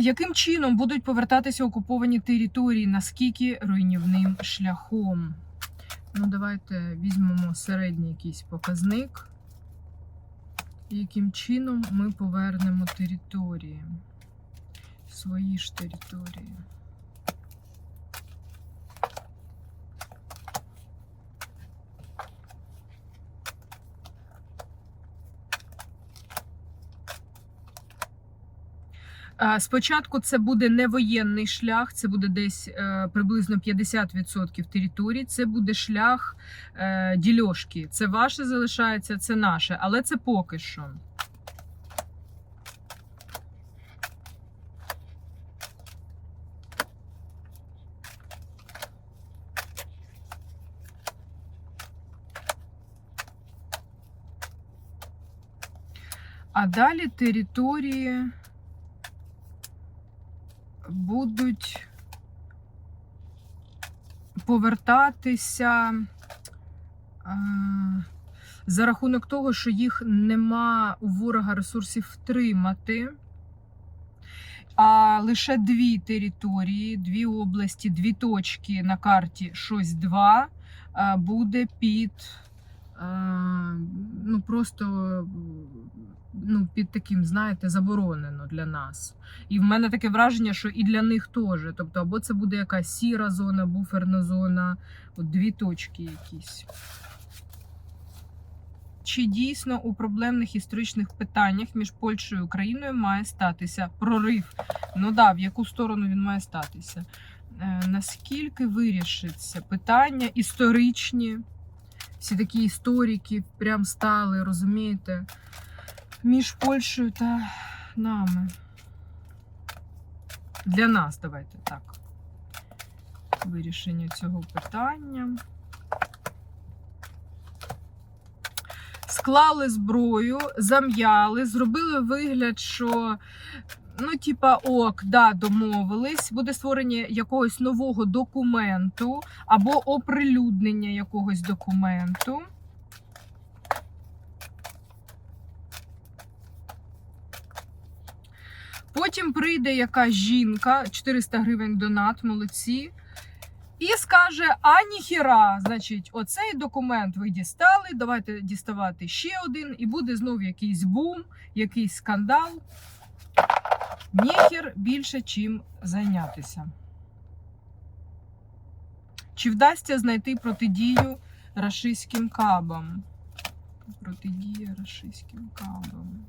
Яким чином будуть повертатися окуповані території? Наскільки руйнівним шляхом? Ну, давайте візьмемо середній якийсь показник. Яким чином ми повернемо території? Свої ж території. Спочатку це буде не воєнний шлях, це буде десь е, приблизно 50% території. Це буде шлях е, дільошки. Це ваше залишається, це наше, але це поки що. А далі території будуть повертатися е, за рахунок того, що їх нема у ворога ресурсів втримати. А лише дві території, дві області, дві точки на карті щось два е, буде під ну просто ну, під таким, знаєте, заборонено для нас. І в мене таке враження, що і для них теж. Тобто, або це буде якась сіра зона, буферна зона, от дві точки якісь. Чи дійсно у проблемних історичних питаннях між Польщею і Україною має статися прорив? Ну да, в яку сторону він має статися? Е, наскільки вирішиться питання історичні? Всі такі історики прям стали, розумієте? між Польщею та нами. Для нас, давайте так. Вирішення цього питання. Склали зброю, зам'яли, зробили вигляд, що, ну, типа, ок, да, домовились, буде створення якогось нового документу або оприлюднення якогось документу. Потім прийде якась жінка, 400 гривень донат, молодці. І скаже: а ніхіра, значить, оцей документ ви дістали. Давайте діставати ще один, і буде знову якийсь бум, якийсь скандал. Ніхер більше чим зайнятися. Чи вдасться знайти протидію рашистським кабам? Протидія рашистським кабам.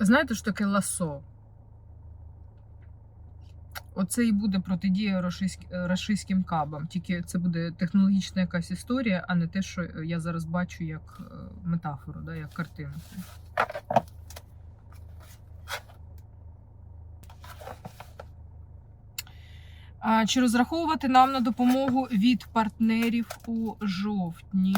Знаєте, що таке ласо? Оце і буде протидія е, рашистським кабам. Тільки це буде технологічна якась історія, а не те, що я зараз бачу як е, метафору, да, як картинку. Чи розраховувати нам на допомогу від партнерів у жовтні?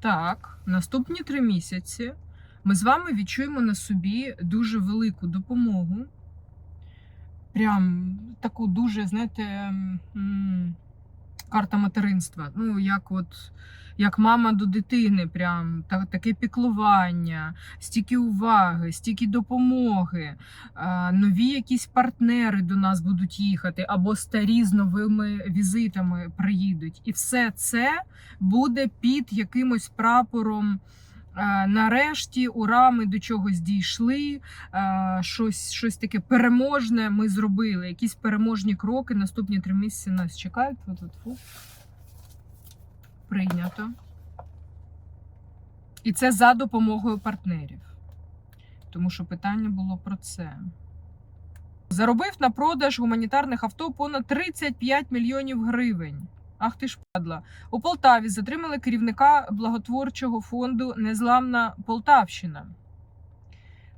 Так, наступні три місяці ми з вами відчуємо на собі дуже велику допомогу. Прям таку дуже, знаєте, карта материнства. Ну, як от як мама до дитини, прям та, таке піклування, стільки уваги, стільки допомоги, а, нові якісь партнери до нас будуть їхати, або старі з новими візитами приїдуть. І все це буде під якимось прапором. Е, Нарешті, ура, ми до чогось дійшли. е, Щось, щось таке переможне ми зробили. Якісь переможні кроки. Наступні три місяці нас чекають. Прийнято. І це за допомогою партнерів. Тому що питання було про це. Заробив на продаж гуманітарних авто понад 35 мільйонів гривень. Ах ти ж падла. У Полтаві затримали керівника благотворчого фонду Незламна Полтавщина.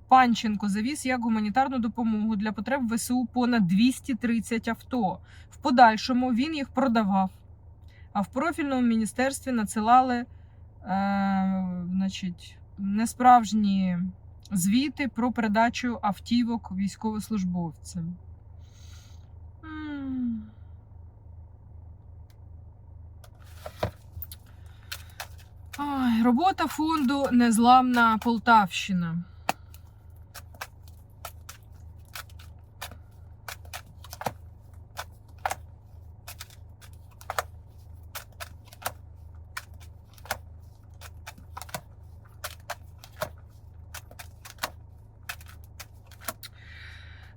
Панченко завіз як гуманітарну допомогу для потреб ВСУ понад 230 авто. В подальшому він їх продавав. А в профільному міністерстві надсилали е, значить, несправжні звіти про передачу автівок військовослужбовцям. Робота фонду Незламна Полтавщина.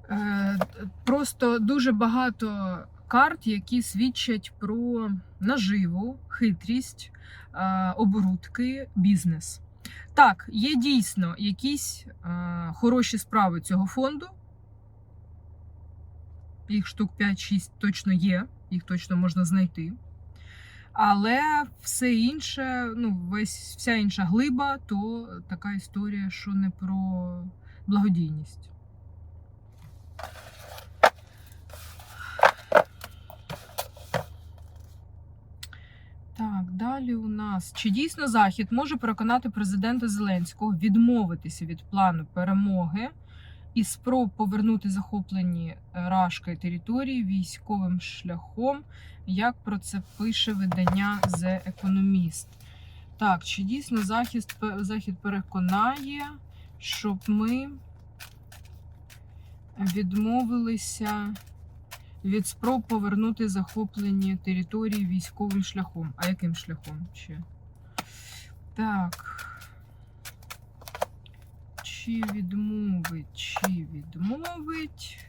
Е, Просто дуже багато карт, які свідчать про наживу, хитрість, оборудки, бізнес. Так, є дійсно якісь е, хороші справи цього фонду. Їх штук 5-6 точно є, їх точно можна знайти. Але все інше, ну, весь, вся інша глиба, то така історія, що не про благодійність. Так, далі у нас. Чи дійсно Захід може переконати президента Зеленського відмовитися від плану перемоги і спроб повернути захоплені е, Рашка території військовим шляхом, як про це пише видання The Economist? Так, чи дійсно Захід, Захід переконає, щоб ми відмовилися від спроб повернути захоплені території військовим шляхом. А яким шляхом ще? Так. Чи відмовить, чи відмовить.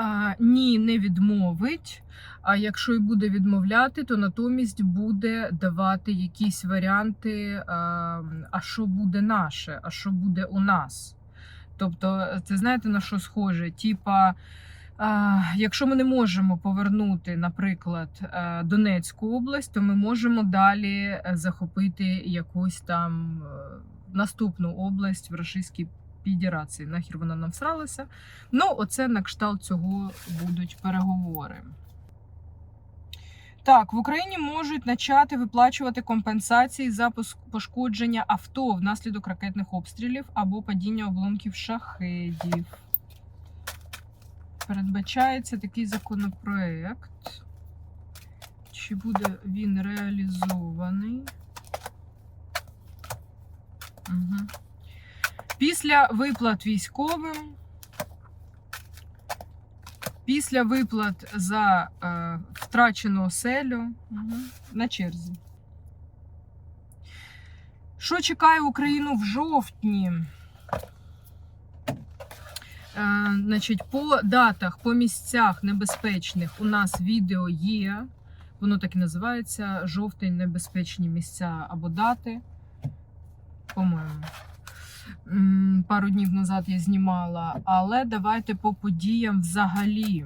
А, ні, не відмовить. А якщо і буде відмовляти, то натомість буде давати якісь варіанти, а, що буде наше, а що буде у нас. Тобто, це знаєте на що схоже? Типа, якщо ми не можемо повернути, наприклад, е, Донецьку область, то ми можемо далі е, захопити якусь там е, наступну область в Російській Федерації. Нахер вона нам всралася. Ну, оце на кшталт цього будуть переговори. Так, в Україні можуть почати виплачувати компенсації за пошкодження авто внаслідок ракетних обстрілів або падіння обломків шахедів. Передбачається такий законопроект. Чи буде він реалізований? Угу. Після виплат військовим Після виплат за е, втрачену оселю угу. на черзі. Що чекає Україну в жовтні? Е, значить, по датах, по місцях небезпечних у нас відео є. Воно так і називається жовтень небезпечні місця або дати. По-моєму. Пару днів назад я знімала, але давайте по подіям взагалі.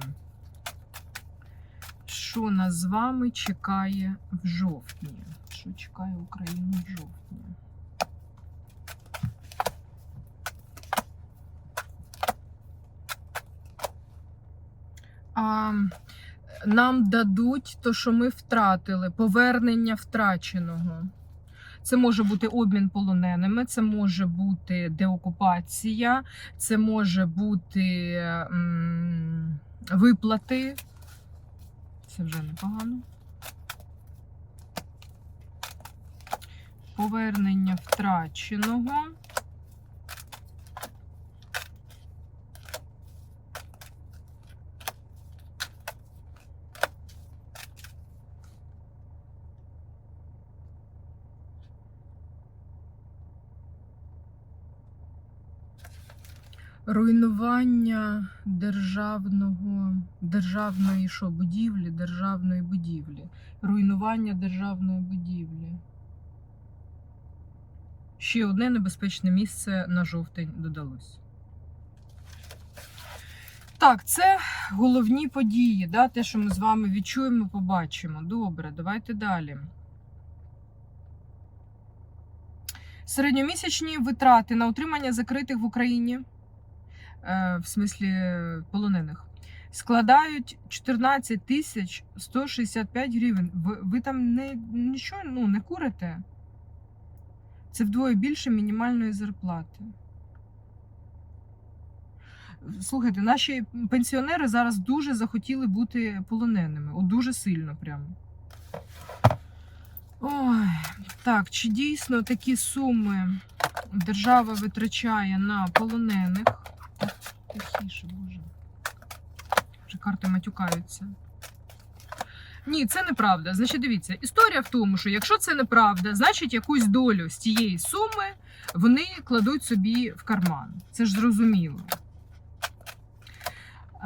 Що нас з вами чекає в жовтні? Що чекає Україну в жовтні? А, нам дадуть то, що ми втратили, повернення втраченого. Це може бути обмін полоненими, це може бути деокупація, це може бути виплати. Це вже непогано. Повернення втраченого. Руйнування державного, державної що, будівлі, державної будівлі. Руйнування державної будівлі. Ще одне небезпечне місце на жовтень додалось. Так, це головні події, да, те, що ми з вами відчуємо, побачимо. Добре, давайте далі. Середньомісячні витрати на утримання закритих в Україні, в смислі полонених, складають 14 тисяч 165 гривень. Ви, ви там не, нічого ну, не курите? Це вдвоє більше мінімальної зарплати. Слухайте, наші пенсіонери зараз дуже захотіли бути полоненими. От дуже сильно прямо. Ой, так, чи дійсно такі суми держава витрачає на полонених? Тихіше, боже. Вже карти матюкаються. Ні, це неправда. Значить, дивіться, історія в тому, що якщо це неправда, значить якусь долю з цієї суми вони кладуть собі в карман. Це ж зрозуміло.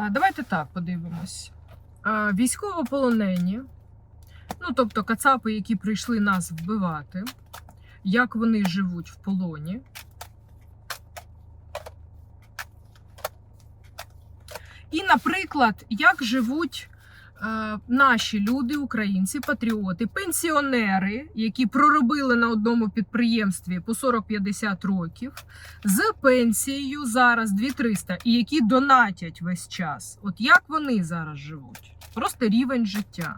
Давайте так подивимось. Військовополонені, ну тобто кацапи, які прийшли нас вбивати, як вони живуть в полоні. І, наприклад, як живуть е, наші люди, українці, патріоти, пенсіонери, які проробили на одному підприємстві по 40-50 років, з пенсією зараз 2300 і які донатять весь час. От як вони зараз живуть? Просто рівень життя.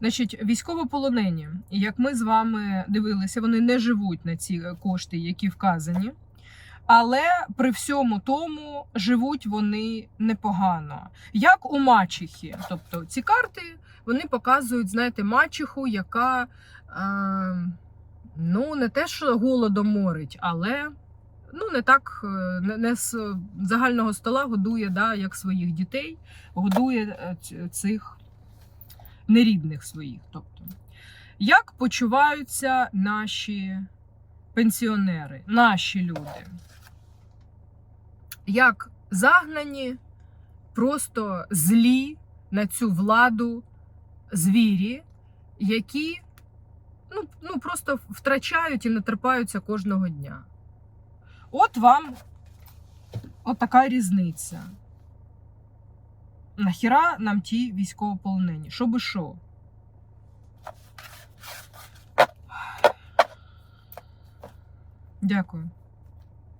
Значить, військовополонені, як ми з вами дивилися, вони не живуть на ці кошти, які вказані. Але при всьому тому живуть вони непогано. Як у мачехи. Тобто ці карти вони показують, знаєте, мачеху, яка е, ну, не те, що голодом морить, але ну, не так е, не, не з загального стола годує, да, як своїх дітей, годує е, цих нерідних своїх. Тобто, як почуваються наші пенсіонери, наші люди? Як загнані, просто злі на цю владу звірі, які ну, ну, просто втрачають і натерпаються кожного дня. От вам от така різниця. Нахіра нам ті військовополонені? Що би що? Дякую.